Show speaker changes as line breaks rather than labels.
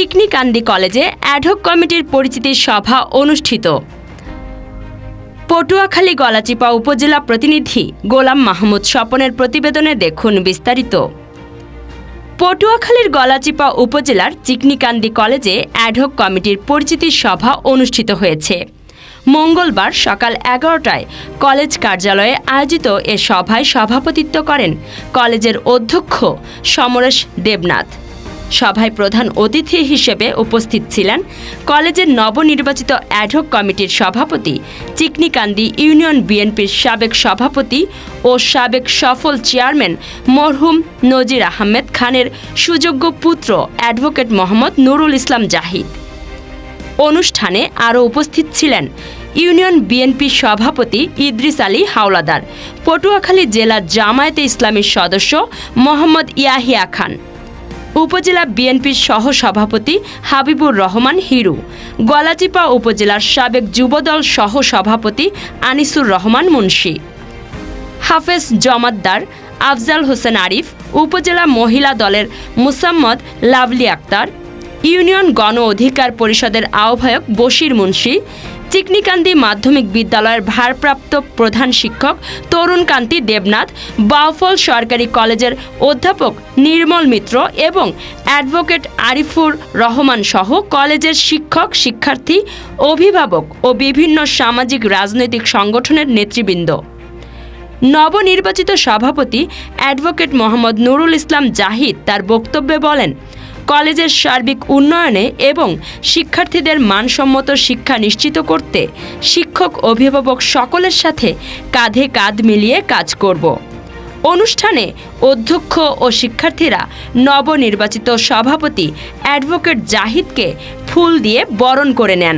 চিকনিকান্দি কলেজে অ্যাডহক কমিটির পরিচিতি সভা অনুষ্ঠিত। পটুয়াখালী গলাচিপা উপজেলা প্রতিনিধি গোলাম মাহমুদ স্বপনের প্রতিবেদনে দেখুন বিস্তারিত। পটুয়াখালীর গলাচিপা উপজেলার চিকনিকান্দি কলেজে অ্যাডহক কমিটির পরিচিতি সভা অনুষ্ঠিত হয়েছে। মঙ্গলবার সকাল এগারোটায় কলেজ কার্যালয়ে আয়োজিত এ সভায় সভাপতিত্ব করেন কলেজের অধ্যক্ষ সমরেশ দেবনাথ। সভায় প্রধান অতিথি হিসেবে উপস্থিত ছিলেন কলেজের নবনির্বাচিত অ্যাডহক কমিটির সভাপতি চিকনিকান্দি ইউনিয়ন বিএনপির সাবেক সভাপতি ও সাবেক সফল চেয়ারম্যান মরহুম নজির আহমেদ খানের সুযোগ্য পুত্র অ্যাডভোকেট মোহাম্মদ নুরুল ইসলাম জাহিদ। অনুষ্ঠানে আরও উপস্থিত ছিলেন ইউনিয়ন বিএনপি সভাপতি ইদ্রিস আলী হাওলাদার, পটুয়াখালী জেলা জামায়াতে ইসলামীর সদস্য মোহাম্মদ ইয়াহিয়া খান। উপজেলা বিএনপির সহ সভাপতি হাবিবুর রহমান হিরু গলাচিপা উপজেলার সাবেক যুবদল সহ সভাপতি আনিসুর রহমান মুন্সি। হাফেজ জমাদ্দার আফজাল হোসেন আরিফ, উপজেলা মহিলা দলের মুসাম্মদ লাভলি আক্তার ইউনিয়ন গণ অধিকার পরিষদের আহ্বায়ক বশির মুন্সি, চিকনিকান্দি মাধ্যমিক বিদ্যালয়ের ভারপ্রাপ্ত প্রধান শিক্ষক তরুণকান্তি দেবনাথ, বাউফল সরকারি কলেজের অধ্যাপক নির্মল মিত্র এবং অ্যাডভোকেট আরিফুর রহমান সহ কলেজের শিক্ষক, শিক্ষার্থী, অভিভাবক ও বিভিন্ন সামাজিক রাজনৈতিক সংগঠনের নেতৃবৃন্দ। নবনির্বাচিত সভাপতি অ্যাডভোকেট মোহাম্মদ নুরুল ইসলাম জাহিদ তার বক্তব্যে বলেন কলেজের সার্বিক উন্নয়নে এবং শিক্ষার্থীদের মানসম্মত শিক্ষা নিশ্চিত করতে শিক্ষক অভিভাবক সকলের সাথে কাঁধে কাঁধ মিলিয়ে কাজ করব। অনুষ্ঠানে অধ্যক্ষ ও শিক্ষার্থীরা নবনির্বাচিত সভাপতি অ্যাডভোকেট জাহিদকে ফুল দিয়ে বরণ করে নেন।